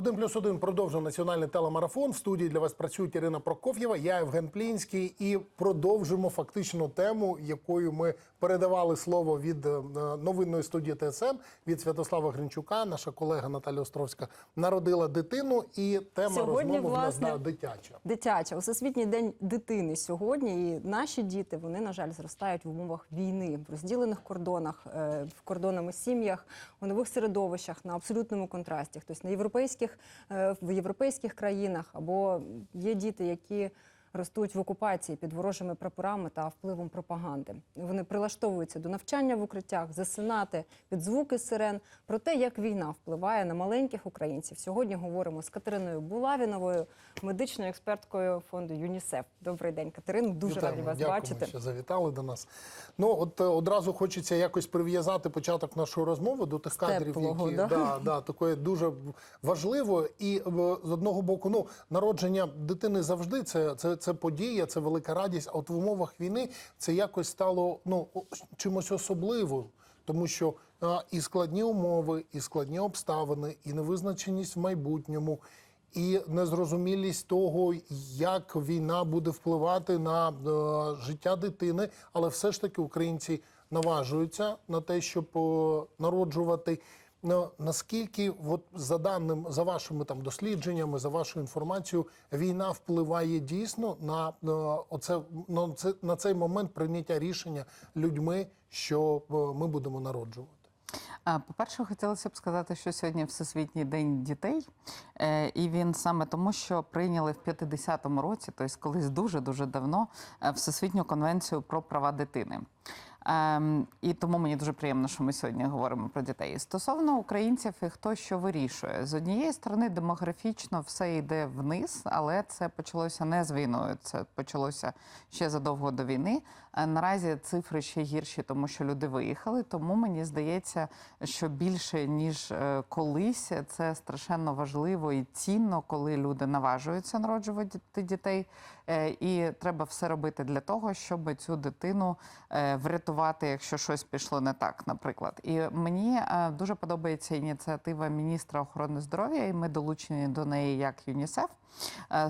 Один плюс один продовжує національний телемарафон. В студії для вас працюють Ірина Прокоф'єва, я Євген Плінський, і продовжимо фактично тему, якою ми передавали слово від е, новинної студії ТСН від Святослава Гринчука. Наша колега Наталя Островська народила дитину, і тема Сьогодні, розмови в нас да, дитяча. Дитяча, Всесвітній день дитини сьогодні. І наші діти вони, на жаль, зростають в умовах війни, в розділених кордонах, е, в кордонами сім'ях, у нових середовищах на абсолютному контрасті. Хтось на європейських в європейських країнах, або є діти, які ростуть в окупації під ворожими прапорами та впливом пропаганди. Вони прилаштовуються до навчання в укриттях, засинати під звуки сирен. Про те, як війна впливає на маленьких українців. Сьогодні говоримо з Катериною Булавіновою, медичною експерткою фонду ЮНІСЕФ. Добрий день, Катерина. Дуже Вітаємо, раді вас дякуємо, бачити. що завітали до нас. Ну от е, одразу хочеться якось прив'язати початок нашої розмови до тих кадрів, які да? да, да, такої дуже важливо. І е, з одного боку, ну народження дитини завжди це, це, це подія, це велика радість. А от в умовах війни це якось стало ну чимось особливим. Тому що а, і складні умови, і складні обставини, і невизначеність в майбутньому, і незрозумілість того, як війна буде впливати на е, життя дитини, але все ж таки українці наважуються на те, щоб е, народжувати. Ну, наскільки, от за даним, за вашими там дослідженнями, за вашою інформацією, війна впливає дійсно на, на оце на, це, на цей момент прийняття рішення людьми, що е, ми будемо народжувати? По-перше, хотілося б сказати, що сьогодні Всесвітній день дітей, Е, і він саме тому, що прийняли в 50-му році, тобто колись дуже дуже давно, е, Всесвітню конвенцію про права дитини. Ем, і тому мені дуже приємно, що ми сьогодні говоримо про дітей. Стосовно українців і хто що вирішує з однієї сторони, демографічно все йде вниз, але це почалося не з війною. Це почалося ще задовго до війни. Е, Наразі цифри ще гірші, тому що люди виїхали. Тому мені здається, що більше ніж е, колись це страшенно важливо і цінно, коли люди наважуються народжувати дітей. Е, І треба все робити для того, щоб цю дитину е, врятувати, якщо щось пішло не так, наприклад. І мені е, дуже подобається ініціатива міністра охорони здоров'я, і ми долучені до неї як ЮНІСЕФ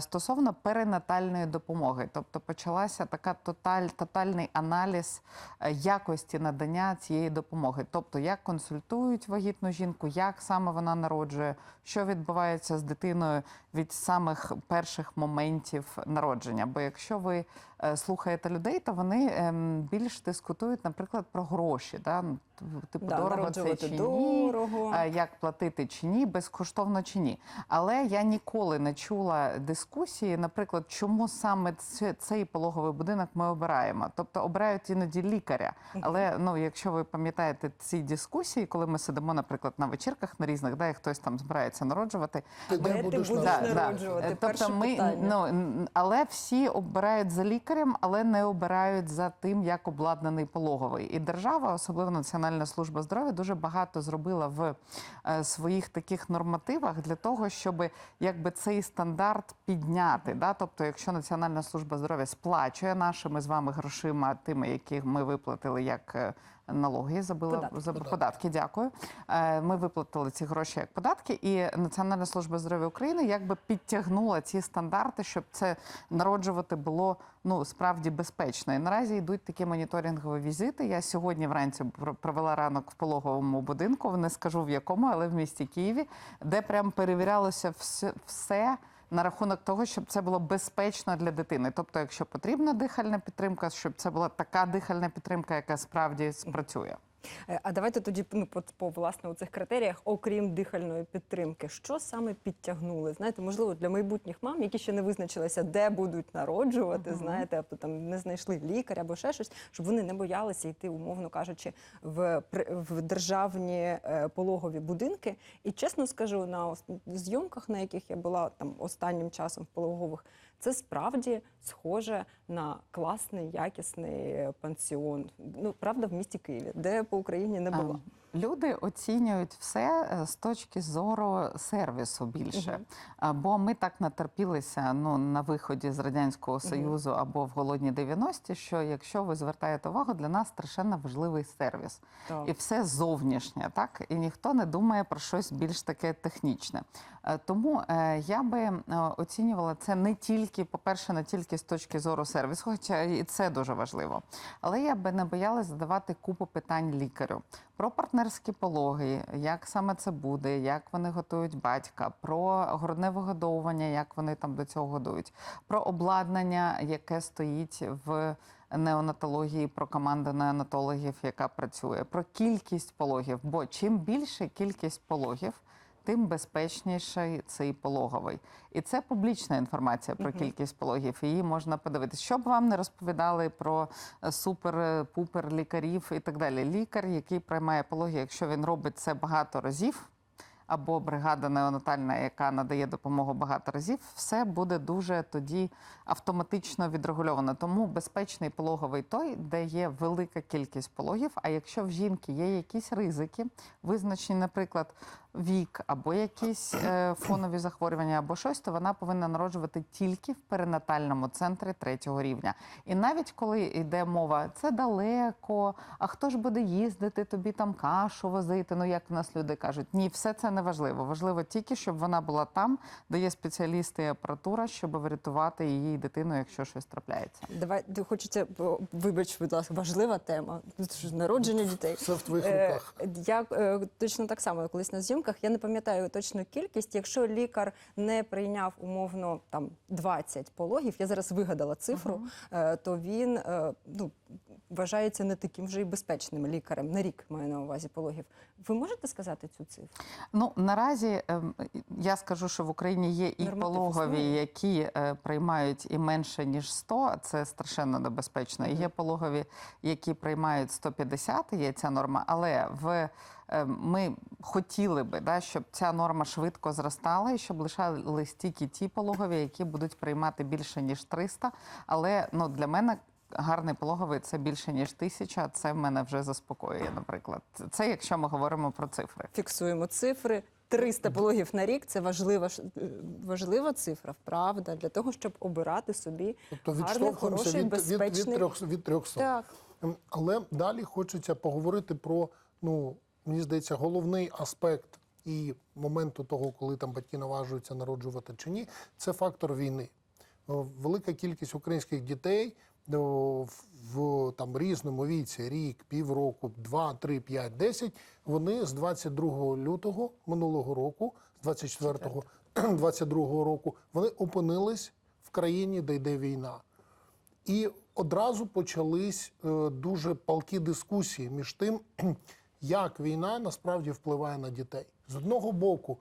стосовно перинатальної допомоги. Тобто почалася така тоталь, тотальний аналіз е, якості надання цієї допомоги. Тобто, як консультують вагітну жінку, як саме вона народжує, що відбувається з дитиною від самих перших моментів народження. Бо якщо ви е, слухаєте людей, то вони ем, більш дискутують, наприклад, про гроші. Да? Ну, Типу, Да, дорого це чи дорого. е, як платити чи ні, безкоштовно чи ні. Але я ніколи не чула дискусії, наприклад, чому саме цей пологовий будинок ми обираємо. Тобто обирають іноді лікаря. Але ну, якщо ви пам'ятаєте ці дискусії, коли ми сидимо, наприклад, на вечірках на різних, да, і хтось там збирається народжувати. Ти Де ти будеш народжувати? народжувати? Е, Перше Тобто ми, питання. ну, але всі обирають за лікарем, але не обирають за тим, як обладнаний пологовий. І держава, особливо Національна служба здоров'я, дуже багато зробила в е, своїх таких нормативах для того, щоб якби цей стандарт підняти. Да? Тобто, якщо Національна служба здоров'я сплачує нашими з вами грошима, тими, які ми виплатили як. Налоги забила Податки. за податки. Дякую. Е, Ми виплатили ці гроші як податки, і Національна служба здоров'я України якби підтягнула ці стандарти, щоб це народжувати було ну справді безпечно. І наразі йдуть такі моніторингові візити. Я сьогодні вранці пр- провела ранок в пологовому будинку. Не скажу в якому, але в місті Києві, де прям перевірялося все. На рахунок того, щоб це було безпечно для дитини. Тобто, якщо потрібна дихальна підтримка, щоб це була така дихальна підтримка, яка справді спрацює. Е, А давайте тоді ну, по, по власне у цих критеріях, окрім дихальної підтримки, що саме підтягнули? Знаєте, можливо, для майбутніх мам, які ще не визначилися, де будуть народжувати, знаєте, або там не знайшли лікаря або ще щось, щоб вони не боялися йти, умовно кажучи, в, в державні е, пологові будинки. І чесно скажу, на зйомках, на яких я була там останнім часом в пологових, це справді схоже на класний, якісний пансіон. Ну, правда, в місті Києві, де по Україні не А, була. Люди оцінюють все е, з точки зору сервісу більше. А, Бо ми так натерпілися ну, на виході з Радянського Союзу або в голодні 90-ті, що якщо ви звертаєте увагу, для нас страшенно важливий сервіс. Так. І все зовнішнє, так? І ніхто не думає про щось більш таке технічне. Е, Тому е, я би оцінювала це не тільки, по-перше, не тільки з точки зору сервісу, хоча і це дуже важливо. Але я би не боялась задавати купу питань лікарю про партнерські пологи, як саме це буде, як вони готують батька, про грудне вигодовування, як вони там до цього годують, про обладнання, яке стоїть в неонатології, про команду неонатологів, яка працює, про кількість пологів. Бо чим більше кількість пологів, тим безпечніший цей пологовий. І це публічна інформація про кількість пологів. Її можна подивитися. Що б вам не розповідали про е, супер-пупер лікарів і так далі. Лікар, який приймає пологи, якщо він робить це багато разів. Або бригада неонатальна, яка надає допомогу багато разів, все буде дуже тоді автоматично відрегульовано. Тому безпечний пологовий той, де є велика кількість пологів. А якщо в жінки є якісь ризики, визначені, наприклад, вік або якісь е, фонові захворювання, або щось, то вона повинна народжувати тільки в перинатальному центрі третього рівня. І навіть коли йде мова, це далеко, а хто ж буде їздити, тобі там кашу возити? Ну як в нас люди кажуть, ні, все це не важливо. Важливо тільки, щоб вона була там, де є спеціалісти і апаратура, щоб врятувати її дитину, якщо щось трапляється. Давай хочеться, вибач, будь ласка, важлива тема. Народження дітей. Все в твоїх Е, руках. Я е, точно так само колись на зйомках. Я не пам'ятаю точну кількість. Якщо лікар не прийняв умовно там 20 пологів, я зараз вигадала цифру, е, то він е, ну, вважається не таким вже й безпечним лікарем. На рік маю на увазі пологів. Ви можете сказати цю цифру? Ну наразі ем, я скажу, що в Україні є і Норматив пологові, існує? які е, приймають і менше ніж 100, Це страшенно небезпечно. І Є пологові, які приймають 150, Є ця норма, але в ми хотіли би, да, щоб ця норма швидко зростала і щоб лишались тільки ті пологові, які будуть приймати більше ніж 300. Але ну для мене. Гарний пологовий це більше ніж тисяча. Це мене вже заспокоює. Наприклад, це якщо ми говоримо про цифри. Фіксуємо цифри. 300 пологів на рік це важлива е, важлива цифра, правда, для того, щоб обирати собі Тобто гарний, відштовхуємося хороший, від, від, від, безпечний. від 300. Так. Ем, Але далі хочеться поговорити про, ну, мені здається, головний аспект і моменту того, коли там батьки наважуються народжувати чи ні, це фактор війни. Велика кількість українських дітей в, в там різному віці, рік, півроку, два, три, п'ять, десять, вони з 22 лютого минулого року, з 24 22 року, вони опинились в країні, де йде війна. І одразу почались е, дуже палкі дискусії між тим, як війна насправді впливає на дітей. З одного боку,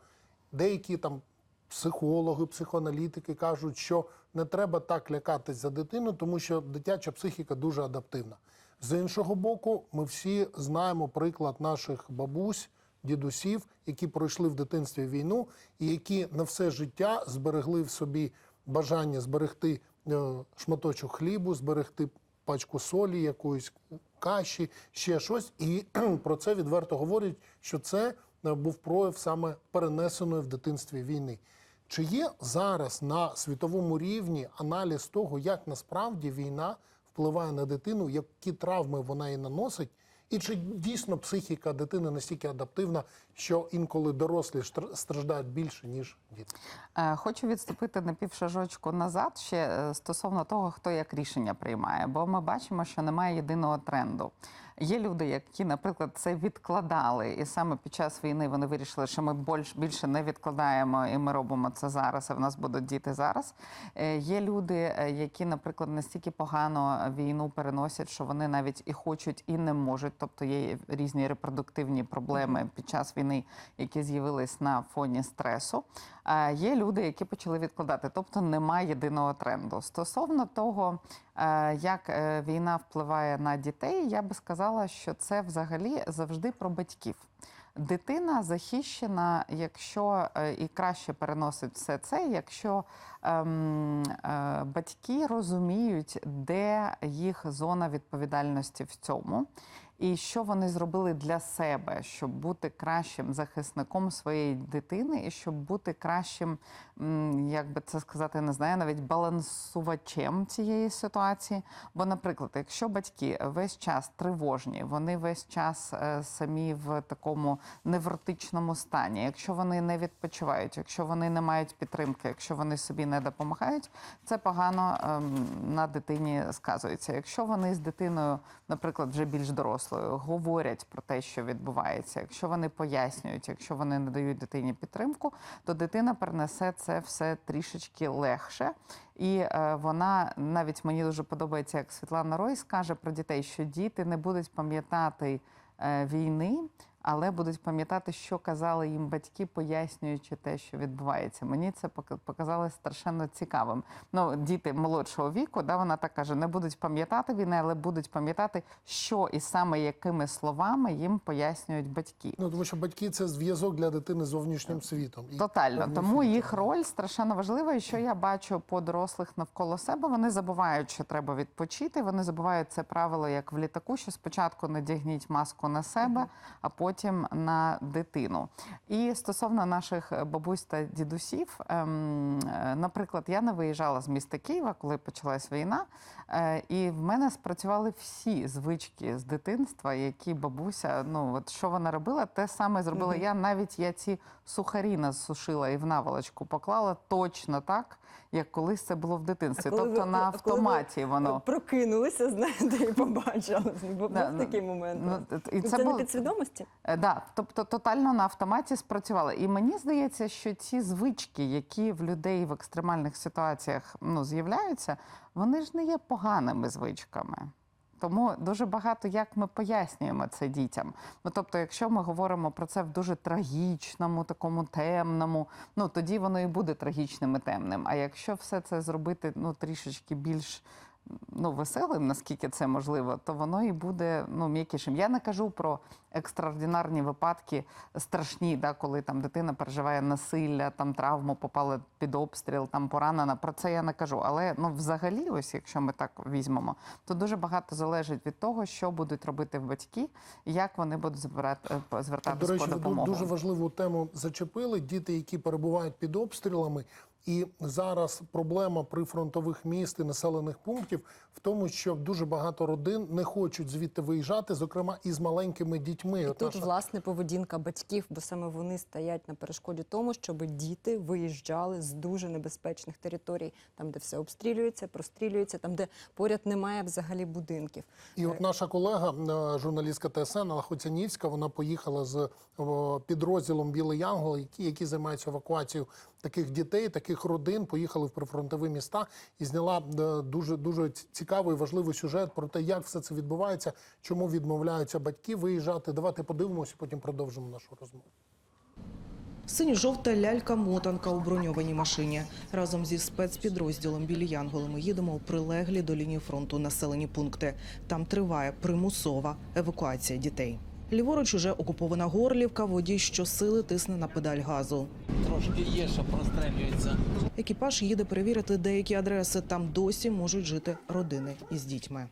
деякі там психологи, психоаналітики кажуть, що не треба так лякатись за дитину, тому що дитяча психіка дуже адаптивна. З іншого боку, ми всі знаємо приклад наших бабусь, дідусів, які пройшли в дитинстві війну, і які на все життя зберегли в собі бажання зберегти е, шматочок хлібу, зберегти пачку солі, якоїсь каші, ще щось. І про це відверто говорять, що це е, був прояв саме перенесеної в дитинстві війни. Чи є зараз на світовому рівні аналіз того, як насправді війна впливає на дитину, які травми вона їй наносить, і чи дійсно психіка дитини настільки адаптивна, що інколи дорослі страждають більше, ніж діти? Е, Хочу відступити на півшажочку назад ще е, стосовно того, хто як рішення приймає, бо ми бачимо, що немає єдиного тренду. Є люди, які, наприклад, це відкладали, і саме під час війни вони вирішили, що ми більш, більше не відкладаємо, і ми робимо це зараз. І в нас будуть діти зараз. Е, Є люди, які, наприклад, настільки погано війну переносять, що вони навіть і хочуть, і не можуть. Тобто є різні репродуктивні проблеми під час війни, які з'явились на фоні стресу. Є люди, які почали відкладати, тобто немає єдиного тренду. Стосовно того, е, як е, війна впливає на дітей, я би сказала, що це взагалі завжди про батьків. Дитина захищена, якщо е, і краще переносить все це, якщо ем, е, батьки розуміють, де їх зона відповідальності в цьому. І що вони зробили для себе, щоб бути кращим захисником своєї дитини, і щоб бути кращим, як би це сказати, не знаю, навіть балансувачем цієї ситуації. Бо, наприклад, якщо батьки весь час тривожні, вони весь час е, самі в такому невротичному стані, якщо вони не відпочивають, якщо вони не мають підтримки, якщо вони собі не допомагають, це погано ем, на дитині сказується. Якщо вони з дитиною, наприклад, вже більш дорослою, говорять про те, що відбувається, якщо вони пояснюють, якщо вони не дають дитині підтримку, то дитина перенесе це все трішечки легше. І е, вона навіть мені дуже подобається, як Світлана Ройс каже про дітей, що діти не будуть пам'ятати е, війни, але будуть пам'ятати, що казали їм батьки, пояснюючи те, що відбувається. Мені це пока- показалось страшенно цікавим. Ну, діти молодшого віку, да, вона так каже, не будуть пам'ятати війни, але будуть пам'ятати, що і саме якими словами їм пояснюють батьки. Ну тому що батьки це зв'язок для дитини з зовнішнім світом. І Тотально. Тому їх роль страшенно важлива. І що я бачу по дорослих навколо себе, вони забувають, що треба відпочити. Вони забувають це правило, як в літаку, що спочатку надягніть маску на себе, а потім на дитину. І стосовно наших бабусь та дідусів, ем, е, наприклад, я не виїжджала з міста Києва, коли почалась війна, е, і в мене спрацювали всі звички з дитинства, які бабуся, ну от що вона робила, те саме зробила я. Навіть я ці сухарі насушила і в наволочку поклала точно так, як колись це було в дитинстві. тобто ви- на автоматі воно. Прокинулися, знаєте, і побачили. Був Да, такий момент. ну, і це це не підсвідомості? Так, Да, тобто тотально на автоматі спрацювали. І мені здається, що ці звички, які в людей в екстремальних ситуаціях ну, з'являються, вони ж не є поганими звичками. Тому дуже багато як ми пояснюємо це дітям. Ну тобто, якщо ми говоримо про це в дуже трагічному, такому темному, ну тоді воно і буде трагічним і темним. А якщо все це зробити ну трішечки більш ну, веселим, наскільки це можливо, то воно і буде ну, м'якішим. Я не кажу про екстраординарні випадки страшні, да, коли там дитина переживає насилля, там травму, попала під обстріл, там поранена. Про це я не кажу. Але ну, взагалі, ось якщо ми так візьмемо, то дуже багато залежить від того, що будуть робити батьки, і як вони будуть збирати, е, До звертатися речі, по допомогу. дуже важливу тему зачепили. Діти, які перебувають під обстрілами, і зараз проблема прифронтових міст і населених пунктів в тому, що дуже багато родин не хочуть звідти виїжджати, зокрема і з маленькими дітьми. І От тут наша- власне поведінка батьків, бо саме вони стоять на перешкоді тому, щоб діти виїжджали з дуже небезпечних територій, там, де все обстрілюється, прострілюється, там, де поряд немає взагалі будинків. І от наша колега, е, журналістка ТСН Алла Хоцянівська, вона поїхала з підрозділом Білий Янгол, які, які займаються евакуацією таких дітей, таких родин, поїхали в прифронтові міста і зняла е, дуже дуже цікавий важливий сюжет про те, як все це відбувається, чому відмовляються батьки виїжджати. Давайте подивимося, потім продовжимо нашу розмову. Синьо-жовта лялька-мотанка у броньованій машині. Разом зі спецпідрозділом білі Янголи ми їдемо у прилеглі до лінії фронту населені пункти. Там триває примусова евакуація дітей. Ліворуч уже окупована Горлівка, водій щосили тисне на педаль газу. Трошки є, що прострелюється. Екіпаж їде перевірити деякі адреси. Там досі можуть жити родини із дітьми.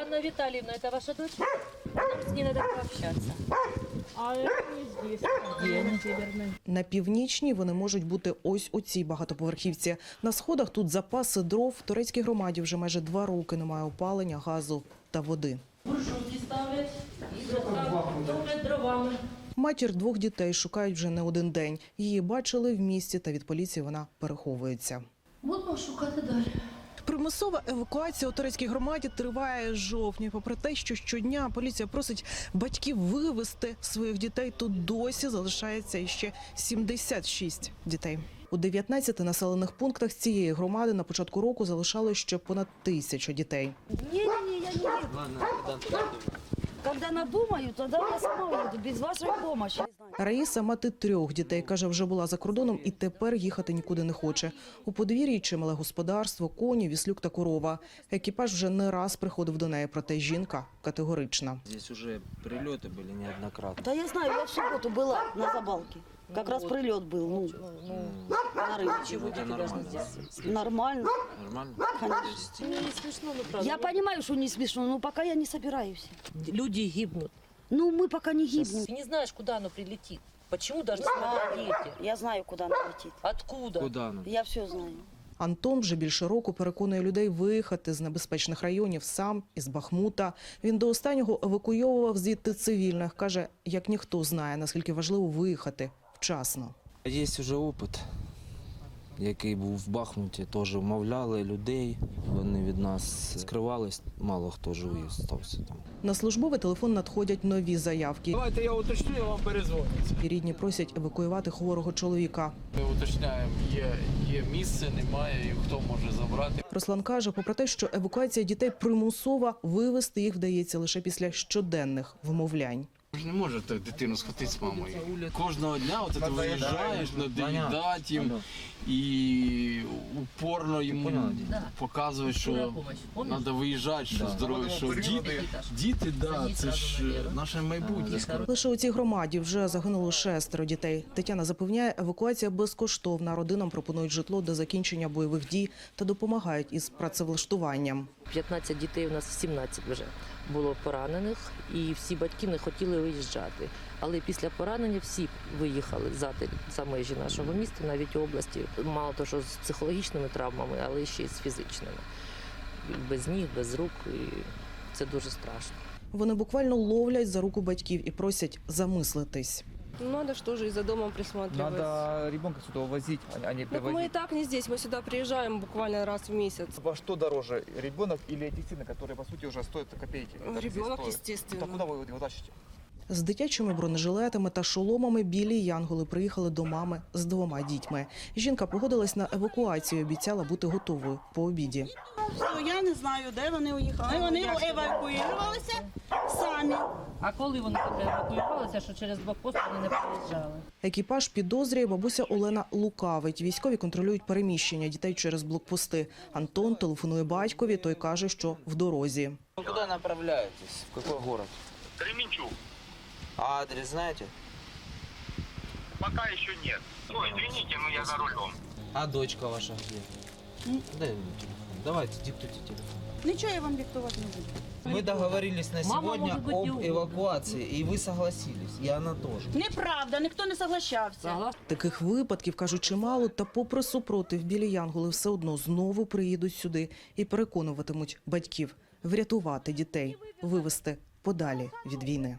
Анна Витальевна, это ваша дочь? Нам с ней надо пообщаться. А это не здесь. Где, наверное? На північній вони можуть бути ось у цій багатоповерхівці. На сходах тут запаси дров. В турецькій громаді вже майже два роки немає опалення, газу та води. Буржуйки ставлять і топлять дровами. Матір двох дітей шукають вже не один день. Її бачили в місті, та від поліції вона переховується. Будемо шукати далі. Примусова евакуація у турецькій громаді триває з жовтня. Попри те, що щодня поліція просить батьків вивезти своїх дітей, тут досі залишається іще 76 дітей. У 19 населених пунктах цієї громади на початку року залишалось ще понад тисячу дітей. Когда надумаю, тогда я сама уеду, без вашей помощи. Не знаю. Раїса, мати трьох дітей, каже, вже була за кордоном і тепер їхати нікуди не хоче. У подвір'ї чимале господарство, коні, віслюк та корова. Екіпаж вже не раз приходив до неї, проте жінка категорична. Здесь уже прилеты были неоднократно. Да я знаю, я в субботу была на Забалке. Как раз прилет был, ну, на рынке. Это нормально. Нормально, Нормально? конечно. Мне не смешно, ну правда. Я понимаю, что не смешно, но пока я не собираюсь. Люди гибнут. Ну, мы пока не гибнем. Ты не знаешь, куда оно прилетит. Почему должны смотреть дети? Я знаю, куда она летит. Откуда? Куда оно? Я все знаю. Антон вже більше року переконує людей виїхати з небезпечних районів сам із Бахмута. Він до останнього евакуйовував звідти цивільних. каже, як ніхто знає, наскільки важливо виїхати вчасно. Є вже опит, який був в Бахмуті, теж вмовляли людей. Вони від нас скривались, мало хто живий стався там. На службовий телефон надходять нові заявки. Давайте я уточню, я вам перезвоню. І рідні просять евакуювати хворого чоловіка. Ми уточняємо, є, є місце, немає, і хто може забрати. Руслан каже, попри те, що евакуація дітей примусова, вивезти їх вдається лише після щоденних вмовлянь. Ви ж не можете дитину схватити з мамою. Кожного дня от ти виїжджаєш, надоїдати їм і упорно йому показуєш, що треба виїжджати, що здоров'я, що діти, діти, да, це ж наше майбутнє. Лише у цій громаді вже загинуло шестеро дітей. Тетяна запевняє, евакуація безкоштовна. Родинам пропонують житло до закінчення бойових дій та допомагають із працевлаштуванням. 15 дітей у нас 17 вже було поранених, і всі батьки не хотіли виїжджати. Але після поранення всі виїхали за, те- за межі нашого міста, навіть області. Мало того, що з психологічними травмами, але ще й з фізичними. Без ніг, без рук. І це дуже страшно. Вони буквально ловлять за руку батьків і просять замислитись. Ну, Надо что же и за домом присматривать. Надо ребенка сюда увозить, а не Ну, мы и привозить. так не здесь, мы сюда приезжаем буквально раз в месяц. Во что дороже, ребенок или эти сыны, которые, по сути, уже стоят копейки? Даже здесь Ребенок, стоят. естественно. Так куда вы его тащите? З дитячими бронежилетами та шоломами білі янголи приїхали до мами з двома дітьми. Жінка погодилась на евакуацію, обіцяла бути готовою по обіді. Я не знаю, де вони уїхали. Вони евакуювалися самі. А коли вони евакуювалися, що через блокпост вони не приїжджали? Екіпаж підозрює бабуся Олена лукавить. Військові контролюють переміщення дітей через блокпости. Антон телефонує батькові. Той каже, що в дорозі. Ну, куда направляетесь? В какой город? Кременчуг. А адрес знаете? Пока еще нет. Ну, извините, но я за рулем. А дочка ваша где? Дай мне телефон. Давайте, диктуйте телефон. Нічого я вам диктувати не буду. Мы договорились на Мама сегодня может быть об не эвакуации, и вы согласились, и она тоже. Неправда, ніхто не соглашався. Согласна? Таких випадків кажуть чимало, та попри супротив, білі янголи все одно знову приїдуть сюди і переконуватимуть батьків врятувати дітей, вивести подалі від війни.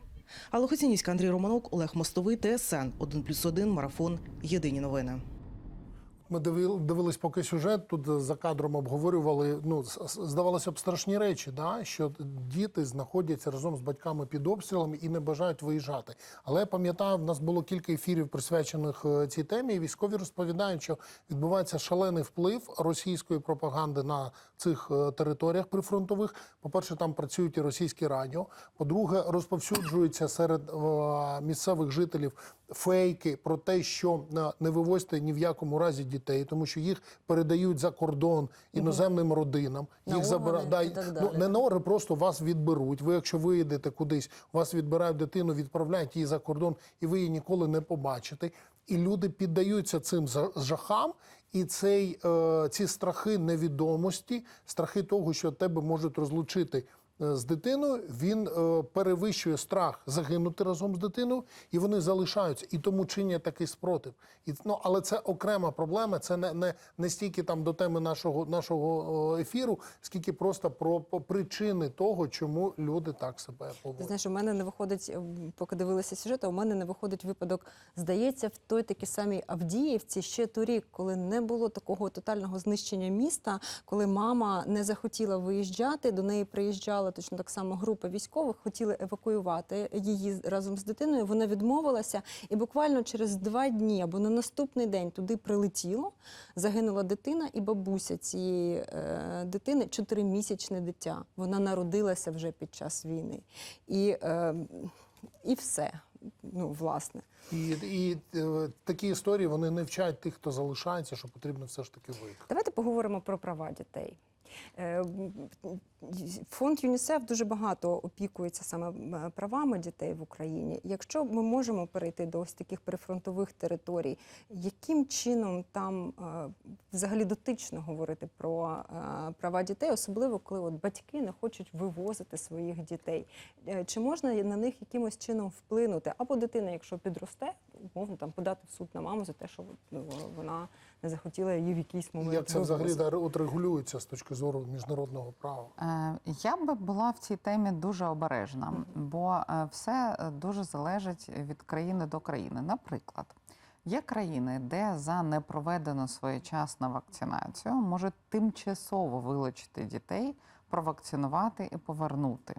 Алла Андрій Романок, Олег Мостовий, ТСН 1+,1, Марафон. Єдині новини. Ми дивил- дивились поки сюжет, тут за кадром обговорювали. Ну, здавалося б, страшні речі, да? що діти знаходяться разом з батьками під обстрілами і не бажають виїжджати. Але я пам'ятаю, в нас було кілька ефірів присвячених е, цій темі. і Військові розповідають, що відбувається шалений вплив російської пропаганди на цих е, територіях прифронтових. По-перше, там працюють і російські радіо. По-друге, розповсюджуються серед е, місцевих жителів фейки про те, що не вивозьте ні в якому разі дітей, тому що їх передають за кордон іноземним родинам. На їх забира- органи да, і так ну, не на органи, просто вас відберуть. Ви, якщо виїдете кудись, вас відбирають дитину, відправляють її за кордон, і ви її ніколи не побачите. І люди піддаються цим жахам, і цей, е, ці страхи невідомості, страхи того, що тебе можуть розлучити з дитиною, він е, перевищує страх загинути разом з дитиною, і вони залишаються. І тому чинять такий спротив. І, ну, але це окрема проблема. Це не, не, не стільки там до теми нашого, нашого е, ефіру, скільки просто про причини того, чому люди так себе поводять. знаєш, у мене не виходить, е, поки дивилися сюжет, у мене не виходить випадок, здається, в той такій самій Авдіївці ще торік, коли не було такого тотального знищення міста, коли мама не захотіла виїжджати, до неї приїжджала точно так само група військових, хотіли евакуювати її разом з дитиною. Вона відмовилася, і буквально через два дні або на наступний день туди прилетіло, загинула дитина, і бабуся цієї е, дитини чотиримісячне дитя. Вона народилася вже під час війни. І, е, і все. ну власне. І, і е, такі історії вони не вчать тих, хто залишається, що потрібно все ж таки виїхати. Давайте поговоримо про права дітей. Е, Фонд ЮНІСЕФ дуже багато опікується саме правами дітей в Україні. Якщо ми можемо перейти до ось таких прифронтових територій, яким чином там е, взагалі дотично говорити про е, права дітей, особливо коли от батьки не хочуть вивозити своїх дітей? Чи можна на них якимось чином вплинути? Або дитина, якщо підросте, умовно там подати в суд на маму за те, що ну, вона не захотіла її в якийсь момент Як це взагалі от регулюється з точки зору міжнародного права? Е, Я би була в цій темі дуже обережна, бо е, все е, дуже залежить від країни до країни. Наприклад, є країни, де за непроведену своєчасну вакцинацію можуть тимчасово вилучити дітей, провакцинувати і повернути.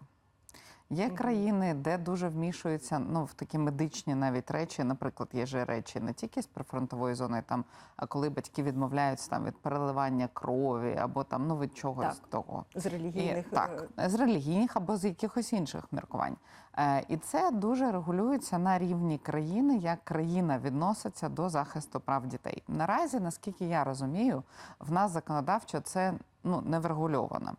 Є країни, де дуже вмішуються ну, в такі медичні навіть речі. Наприклад, є ж речі не тільки з прифронтової зони, там, а коли батьки відмовляються там, від переливання крові або там, ну, від чогось Так. того. з релігійних І, так, е, з релігійних або з якихось інших міркувань. Е, і це дуже регулюється на рівні країни, як країна відноситься до захисту прав дітей. Наразі, наскільки я розумію, в нас законодавчо це ну, не врегульовано.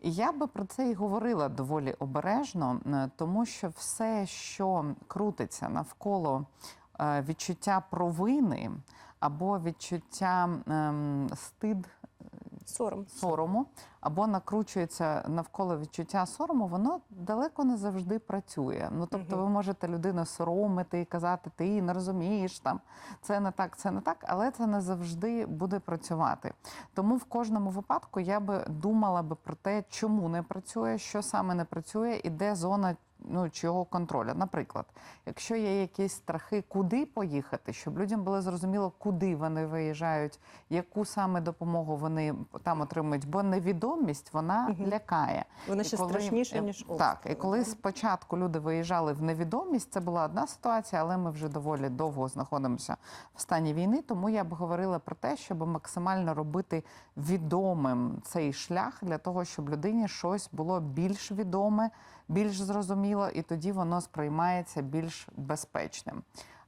І я би про це і говорила доволі обережно, е, тому що все, що крутиться навколо е, відчуття провини або відчуття ем, стид сором. сорому або накручується навколо відчуття сорому, воно далеко не завжди працює. Ну тобто, ви можете людину соромити і казати, ти не розумієш там, це не так, це не так, але це не завжди буде працювати. Тому в кожному випадку я би думала би про те, чому не працює, що саме не працює, і де зона. Ну, чого контролю. Наприклад, якщо є якісь страхи, куди поїхати, щоб людям було зрозуміло, куди вони виїжджають, яку саме допомогу вони там отримують, бо невідомість вона лякає. Вона І ще коли- страшніша, е, ніж так. І коли спочатку люди виїжджали в невідомість, це була одна ситуація, але ми вже доволі довго знаходимося в стані війни. Тому я б говорила про те, щоб максимально робити відомим цей шлях для того, щоб людині щось було більш відоме, більш зрозуміло, і тоді воно сприймається більш безпечним.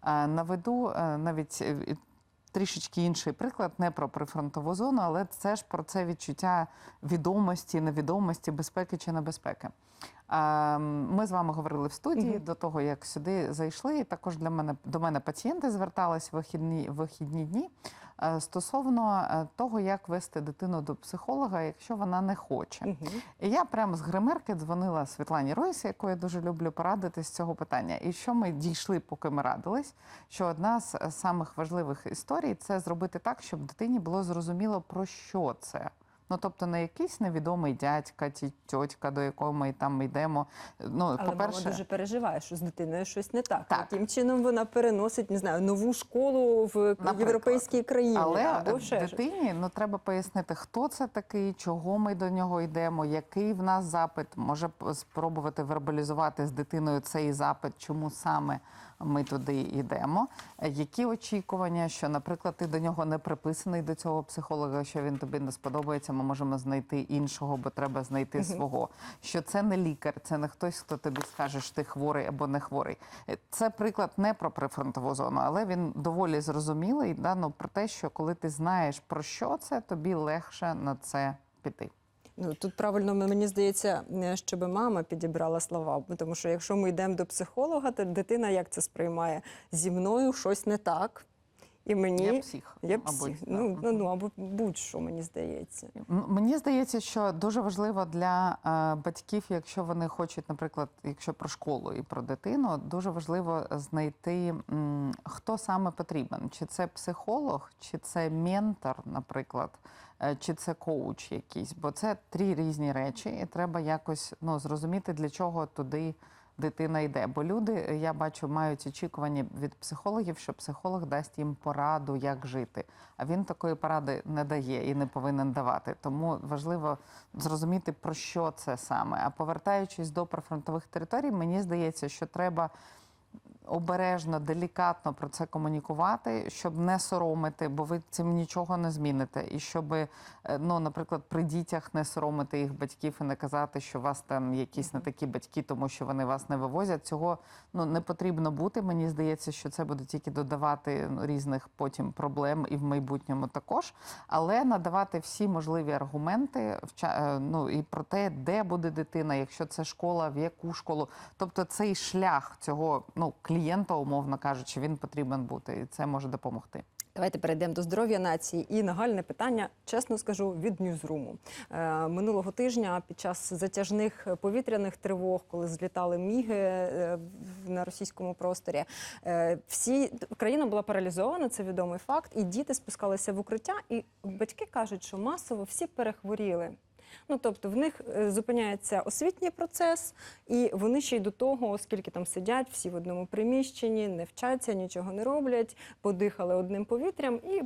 Е, Наведу е, навіть е, трішечки інший приклад, не про прифронтову зону, але це ж про це відчуття відомості, невідомості, безпеки чи небезпеки. Е, Ми з вами говорили в студії до того, як сюди зайшли. І також для мене до мене пацієнти звертались в вихідні, вихідні дні е, стосовно е, того, як вести дитину до психолога, якщо вона не хоче. І я прямо з гримерки дзвонила Світлані Ройсі, яку я дуже люблю порадити з цього питання. І що ми дійшли, поки ми радились, що одна з е, самих важливих історій це зробити так, щоб дитині було зрозуміло про що це. Ну, тобто, не якийсь невідомий дядька чи тьотька, до якого ми там йдемо. Ну, Але мама дуже переживає, що з дитиною щось не так. Так. Яким чином вона переносить, не знаю, нову школу в Наприклад. європейській країні Але або ще щось. дитині ну треба пояснити, хто це такий, чого ми до нього йдемо, який в нас запит. Може спробувати вербалізувати з дитиною цей запит, чому саме ми туди йдемо. Е, Які очікування, що, наприклад, ти до нього не приписаний до цього психолога, що він тобі не сподобається, ми можемо знайти іншого, бо треба знайти свого. Що це не лікар, це не хтось, хто тобі скаже, що ти хворий або не хворий. Е, Це приклад не про прифронтову зону, але він доволі зрозумілий. Да? Ну, про те, що коли ти знаєш про що це, тобі легше на це піти. Ну тут правильно мені здається, щоб мама підібрала слова. Тому що якщо ми йдемо до психолога, то дитина як це сприймає? Зі мною щось не так. І мені Я псих, Я псих. да. Ну, ну, ну або будь-що мені здається. Мені здається, що дуже важливо для е, батьків, якщо вони хочуть, наприклад, якщо про школу і про дитину, дуже важливо знайти, м, хто саме потрібен. Чи це психолог, чи це ментор, наприклад, чи це коуч якийсь. Бо це три різні речі, і треба якось ну, зрозуміти, для чого туди дитина йде. Бо люди, я бачу, мають очікування від психологів, що психолог дасть їм пораду, як жити. А він такої поради не дає і не повинен давати. Тому важливо зрозуміти, про що це саме. А повертаючись до прифронтових територій, мені здається, що треба. Обережно, делікатно про це комунікувати, щоб не соромити, бо ви цим нічого не зміните. І щоб, е, ну, наприклад, при дітях не соромити їх батьків і не казати, що у вас там якісь не такі батьки, тому що вони вас не вивозять. Цього ну не потрібно бути. Мені здається, що це буде тільки додавати ну, різних потім проблем і в майбутньому також. Але надавати всі можливі аргументи е, ну, і про те, де буде дитина, якщо це школа, в яку школу. Тобто цей шлях цього ну, клієнта, умовно кажучи, він потрібен бути, і це може допомогти. Давайте перейдемо до здоров'я нації. І нагальне питання, чесно скажу, від Ньюзруму. Е, минулого тижня під час затяжних повітряних тривог, коли злітали міги е, на російському просторі, е, всі країна була паралізована, це відомий факт. І діти спускалися в укриття, і батьки кажуть, що масово всі перехворіли. Ну тобто в них е, зупиняється освітній процес, і вони ще й до того, оскільки там сидять всі в одному приміщенні, не вчаться, нічого не роблять, подихали одним повітрям і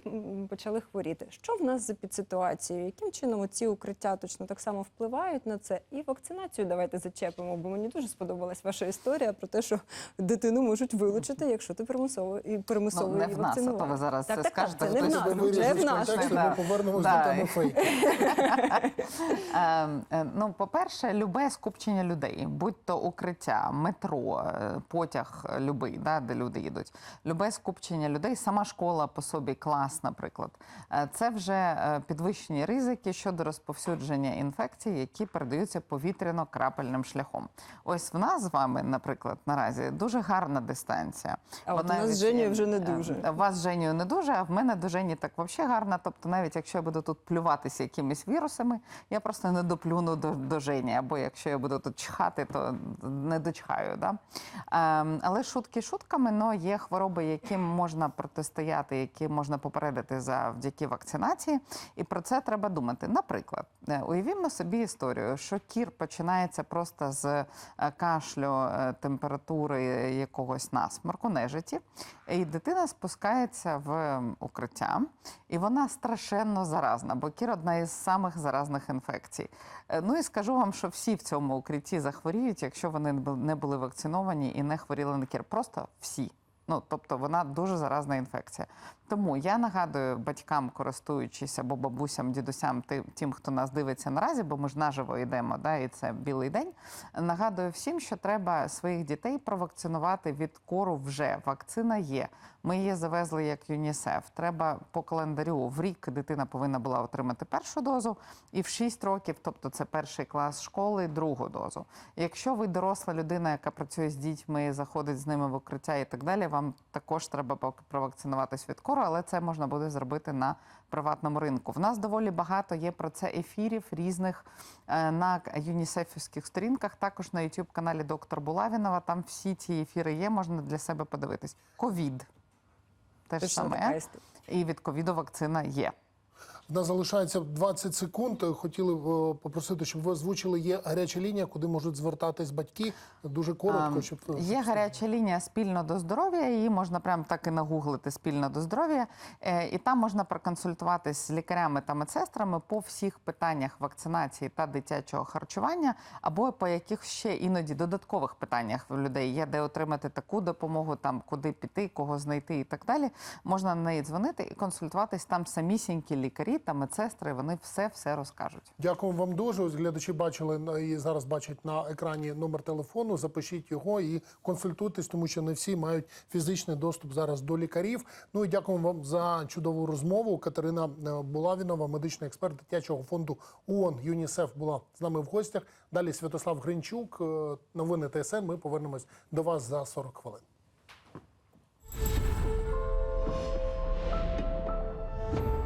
почали хворіти. Що в нас за підситуацією? Яким чином ці укриття точно так само впливають на це? І вакцинацію давайте зачепимо, бо мені дуже сподобалась ваша історія про те, що дитину можуть вилучити, якщо ти примусово і примусово Ну, не її в нас, а то ви зараз так, це так, так, це не в нас, вже в нас. ми повернемось Да. до теми фейк. Е, е, Ну, по-перше, любе скупчення людей, будь то укриття, метро, е, потяг любий, да, де люди їдуть. Любе скупчення людей, сама школа по собі, клас, наприклад. Е, Це вже е, підвищені ризики щодо розповсюдження інфекцій, які передаються повітряно-крапельним шляхом. Ось в нас з вами, наприклад, наразі дуже гарна дистанція. А от у нас з Женєю вже не дуже. У вас з Женєю не дуже, а в мене до Жені так взагалі гарна. Тобто, навіть якщо я буду тут плюватися якимись вірусами, я просто не доплюну до, до Жені. Або якщо я буду тут чхати, то не дочхаю. Да? Ем, але шутки шутками, но є хвороби, яким можна протистояти, які можна попередити завдяки вакцинації. І про це треба думати. Наприклад, е, уявімо собі історію, що кір починається просто з е, кашлю, е, температури якогось насморку, нежиті, і дитина спускається в укриття, і вона страшенно заразна, бо кір одна із самих заразних інфекцій. Е, Ну і скажу вам, що всі в цьому укритті захворіють, якщо вони не були вакциновані і не хворіли на кір. Просто всі. Ну, тобто вона дуже заразна інфекція. Тому я нагадую батькам, користуючись або бабусям, дідусям, ти- тим, хто нас дивиться наразі, бо ми ж наживо йдемо, да, і це білий день. Нагадую всім, що треба своїх дітей провакцинувати від кору вже. Вакцина є. Ми її завезли як ЮНІСЕФ. Треба по календарю в рік дитина повинна була отримати першу дозу, і в 6 років, тобто це перший клас школи, другу дозу. Якщо ви доросла людина, яка працює з дітьми, заходить з ними в укриття і так далі, вам також треба провакцинуватись від кору, але це можна буде зробити на приватному ринку. В нас доволі багато є про це ефірів різних е, на юнісефівських сторінках, також на youtube каналі доктор Булавінова. Там всі ці ефіри є, можна для себе подивитись. Ковід. Те ж саме. І від ковіду вакцина є. В нас залишається 20 секунд. Хотіли б е, попросити, щоб ви озвучили. Є гаряча лінія, куди можуть звертатись батьки. Дуже коротко, Ем, щоб Є гаряча лінія спільно до здоров'я. Її можна прям так і нагуглити спільно до здоров'я. Е, І там можна проконсультуватись з лікарями та медсестрами по всіх питаннях вакцинації та дитячого харчування, або по яких ще іноді додаткових питаннях в людей є, де отримати таку допомогу, там куди піти, кого знайти і так далі. Можна на неї дзвонити і консультуватись там самісінькі лікарі та медсестри. Вони все все розкажуть. Дякуємо вам дуже. Ось глядачі бачили і зараз бачать на екрані номер телефону. Запишіть його і консультуйтесь, тому що не всі мають фізичний доступ зараз до лікарів. Ну і дякуємо вам за чудову розмову. Катерина е, Булавінова, медичний експерт дитячого фонду ООН ЮНІСЕФ, була з нами в гостях. Далі Святослав Гринчук, е, новини ТСН. Ми повернемось до вас за 40 хвилин.